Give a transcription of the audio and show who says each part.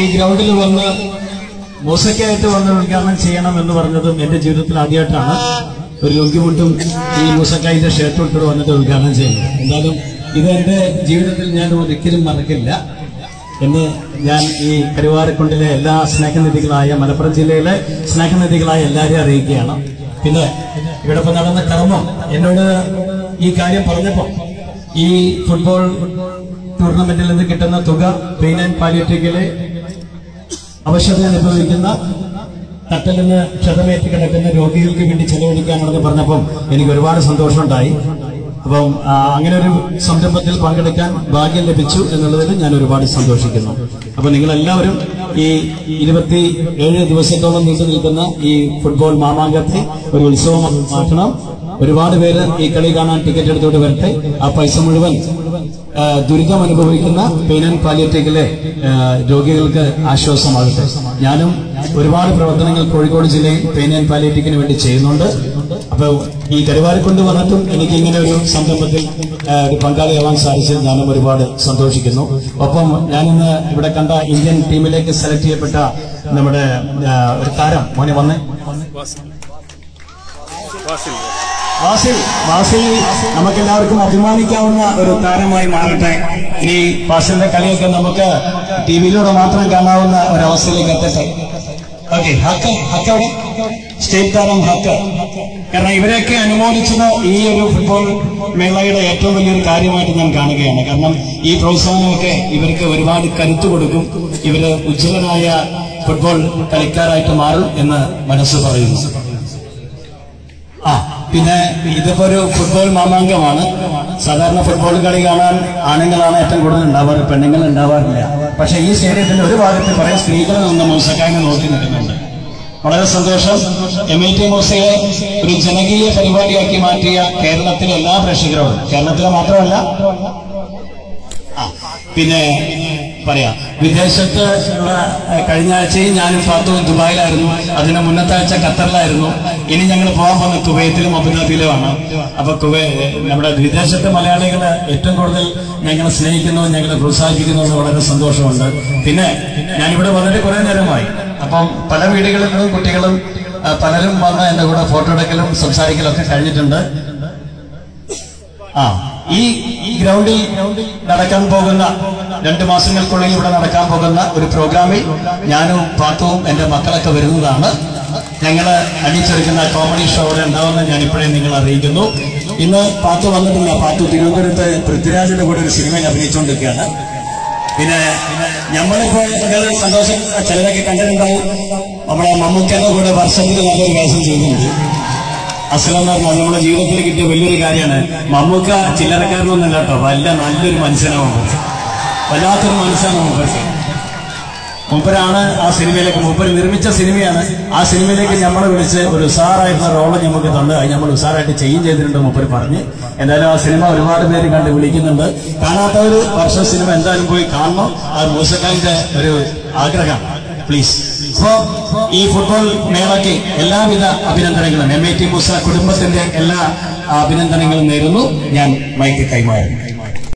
Speaker 1: ഈ ഗ്രൗണ്ടിൽ വന്ന് മൂസയ്ക്കായിട്ട് വന്ന് ഉദ്ഘാടനം ചെയ്യണം എന്ന് പറഞ്ഞതും എന്റെ ജീവിതത്തിൽ ആദ്യമായിട്ടാണ് ഒരു ലുങ്കിമുണ്ടും ഈ മൂസക്കായിന്റെ ഷർട്ടും ഉൾപ്പെടെ വന്നിട്ട് ഉദ്ഘാടനം ചെയ്യുന്നത്. എന്തായാലും ഇത് എന്റെ ജീവിതത്തിൽ ഞാൻ ഒരിക്കലും മറക്കില്ല. എന്ന് ഞാൻ ഈ കരുവാരക്കുണ്ടിലെ എല്ലാ സ്നേഹനിധികളായ മലപ്പുറം ജില്ലയിലെ സ്നേഹനിധികളായ എല്ലാവരെയും അറിയിക്കുകയാണ്. പിന്നെ ഇവിടെ നടന്ന കർമ്മം എന്നോട് ഈ കാര്യം പറഞ്ഞപ്പോൾ ഈ ഫുട്ബോൾ ടൂർണമെന്റിൽ നിന്ന് കിട്ടുന്ന തുക പെയിൻ ആൻഡ് പാലിയേറ്റീവിലെ അവശത അനുഭവിക്കുന്ന തട്ടലിന് ക്ഷതമേറ്റ് കിടക്കുന്ന രോഗികൾക്ക് വേണ്ടി ചെലവഴിക്കാനുള്ളത് പറഞ്ഞപ്പം എനിക്ക് ഒരുപാട് സന്തോഷമുണ്ടായി. അപ്പം അങ്ങനെ ഒരു സംരംഭത്തിൽ പങ്കെടുക്കാൻ ഭാഗ്യം ലഭിച്ചു എന്നുള്ളതിൽ ഞാൻ ഒരുപാട് സന്തോഷിക്കുന്നു. അപ്പൊ നിങ്ങളെല്ലാവരും ഈ ഇരുപത്തി ഏഴ് ദിവസത്തോളം നീണ്ടു നിൽക്കുന്ന ഈ ഫുട്ബോൾ മാമാങ്കത്തെ ഒരു ഉത്സവം മാറ്റണം ഒരുപാട് പേര് ഈ കളി കാണാൻ ടിക്കറ്റ് എടുത്തോട്ട് വരട്ടെ. ആ പൈസ മുഴുവൻ ദുരിതം അനുഭവിക്കുന്ന പെയിൻ ആൻഡ് പാലിയേറ്റീവിലെ ആ, രോഗികൾക്ക് ആശ്വാസമാകട്ടെ. ഞാനും ഒരുപാട് പ്രവർത്തനങ്ങൾ കോഴിക്കോട് ജില്ലയിൽ പെയിൻ ആൻഡ് പാലിയറ്റിക്കിന് വേണ്ടി ചെയ്യുന്നുണ്ട്. അപ്പൊ ഈ കരുവാരക്കൊണ്ട് വന്നിട്ടും എനിക്ക് ഇങ്ങനെ ഒരു സംരംഭത്തിൽ ഒരു പങ്കാളിയാവാൻ സാധിച്ചത് ഞാനും ഒരുപാട് സന്തോഷിക്കുന്നു. ഒപ്പം ഞാനിന്ന് ഇവിടെ കണ്ട ഇന്ത്യൻ ടീമിലേക്ക് സെലക്ട് ചെയ്യപ്പെട്ട നമ്മുടെ ഒരു താരം മോനെ വന്നേ. വാസിൽ. വാസിൽ വാസിൽ നമുക്കെല്ലാവർക്കും അഭിമാനിക്കാവുന്ന ഒരു താരമായി മാറട്ടെ. ഇനി വാസിലിന്റെ കളിയൊക്കെ നമുക്ക് ടി വിയിലൂടെ മാത്രം കാണാവുന്ന ഒരവസ്ഥയിലേക്ക് എത്തട്ടെ. ഓക്കെ ഹക്ക് ഹക്ക് അവിടെ. സ്റ്റേറ്റ് താരം ഹക്ക്. കാരണം ഇവരെയൊക്കെ അനുമോദിച്ചത് ഈ ഒരു ഫുട്ബോൾ മേളയുടെ ഏറ്റവും വലിയൊരു കാര്യമായിട്ട് ഞാൻ കാണുകയാണ്. കാരണം ഈ പ്രോത്സാഹനമൊക്കെ ഇവർക്ക് ഒരുപാട് കരുത്തു കൊടുക്കും. ഇവർ ഉജ്ജ്വലരായ ഫുട്ബോൾ കളിക്കാരായിട്ട് മാറും എന്ന് മനസ്സ് പറയുന്നു. പിന്നെ ഇതിപ്പോ ഒരു ഫുട്ബോൾ മാമാങ്കമാണ്. സാധാരണ ഫുട്ബോൾ കളി കാണാൻ ആണുങ്ങളാണ് ഏറ്റവും കൂടുതൽ ഉണ്ടാവാറ് പെണ്ണുങ്ങൾ ഉണ്ടാവാറില്ല. പക്ഷെ ഈ സ്റ്റേഡിയത്തിന്റെ ഒരു ഭാഗത്ത് കുറെ സ്ത്രീകൾ നിന്ന് മൂസക്കാനെ നോക്കി നിൽക്കുന്നുണ്ട്. വളരെ സന്തോഷം. എം ഐ ടി മൂസയെ ഒരു ജനകീയ പരിപാടിയാക്കി മാറ്റിയ കേരളത്തിലെ എല്ലാ പ്രേക്ഷകരോടും. കേരളത്തിലെ മാത്രമല്ല. പിന്നെ പറയാം. വിദേശത്ത് ഉള്ള കഴിഞ്ഞ ആഴ്ചയും ഞാനും ഫാത്തുവും ദുബായിലായിരുന്നു. അതിന് മുന്നത്തെ ആഴ്ച ഖത്തറിലായിരുന്നു. ഇനി ഞങ്ങൾ പോകാൻ പോകുന്ന കുവൈത്തിലും അബുദാബിയിലുമാണ്. അപ്പൊ കുവൈ നമ്മുടെ വിദേശത്തെ മലയാളികളെ ഏറ്റവും കൂടുതൽ ഞങ്ങളെ സ്നേഹിക്കുന്നു ഞങ്ങളെ പ്രോത്സാഹിപ്പിക്കുന്നു വളരെ സന്തോഷമുണ്ട്. പിന്നെ ഞാനിവിടെ വളരെ കുറെ നേരമായി. അപ്പം പല വീടുകളിൽ നിന്നും കുട്ടികളും പലരും വന്ന് എന്റെ കൂടെ ഫോട്ടോ എടുക്കലും സംസാരിക്കലും ഒക്കെ കഴിഞ്ഞിട്ടുണ്ട്. ആ ഈ ഗ്രൗണ്ടിൽ നടക്കാൻ പോകുന്ന രണ്ട് മാസങ്ങൾക്കുള്ളിൽ ഇവിടെ നടക്കാൻ പോകുന്ന ഒരു പ്രോഗ്രാമിൽ ഞാനും പാത്തുവും എന്റെ മക്കളൊക്കെ വരുന്നതാണ്. ഞങ്ങൾ അടിച്ചെടുക്കുന്ന കോമഡി ഷോ അവിടെ ഉണ്ടാവുമെന്ന് ഞാൻ ഇപ്പോഴേ നിങ്ങൾ അറിയിക്കുന്നു. ഇന്ന് പാത്തു വന്നിട്ടില്ല. പാത്തു തിരുവനന്തപുരത്ത് പൃഥ്വിരാജിന്റെ കൂടെ ഒരു സിനിമയിൽ അഭിനയിച്ചുകൊണ്ടിരിക്കുകയാണ്. പിന്നെ നമ്മളിപ്പോൾ സന്തോഷം ചിലരൊക്കെ കണ്ടിട്ടുണ്ടാവും. നമ്മളെ മമ്മൂക്കയുടെ കൂടെ വർഷത്തിൽ നല്ലൊരു വേഷം ചെയ്യുന്നുണ്ട് അസലം എന്ന് പറഞ്ഞാൽ നമ്മുടെ ജീവിതത്തിൽ കിട്ടിയ വലിയൊരു കാര്യമാണ്. മമ്മൂക്ക ചില്ലറക്കാരനൊന്നല്ല കേട്ടോ. വല്ല നല്ലൊരു മനുഷ്യനാണ് വല്ലാത്തൊരു മനുഷ്യനാണ് മൂപ്പർക്ക് മൂപ്പരാണ് ആ സിനിമയിലേക്ക് മൂപ്പര് നിർമ്മിച്ച സിനിമയാണ്. ആ സിനിമയിലേക്ക് നമ്മളെ വിളിച്ച് ഒരു ഉസാറായിട്ടുള്ള റോൾ നമുക്ക് തന്നു. അത് നമ്മൾ ഉസാറായിട്ട് ചെയ്യും ചെയ്തിട്ടുണ്ട് മൂപ്പര് പറഞ്ഞ്. എന്തായാലും ആ സിനിമ ഒരുപാട് പേര് കണ്ട് വിളിക്കുന്നുണ്ട്. കാണാത്തവർ വർഷം സിനിമ എന്തായാലും പോയി കാണണം. ആ മൂസക്കാലിന്റെ ഒരു ആഗ്രഹമാണ്. പ്ലീസ് അപ്പോ ഈ ഫുട്ബോൾ മേളയ്ക്ക് എല്ലാവിധ അഭിനന്ദനങ്ങളും. എം എ ടി മൂസ കുടുംബത്തിന്റെ എല്ലാ അഭിനന്ദനങ്ങളും നേരുന്നു. ഞാൻ മൈക്ക് കൈമാറുന്നു.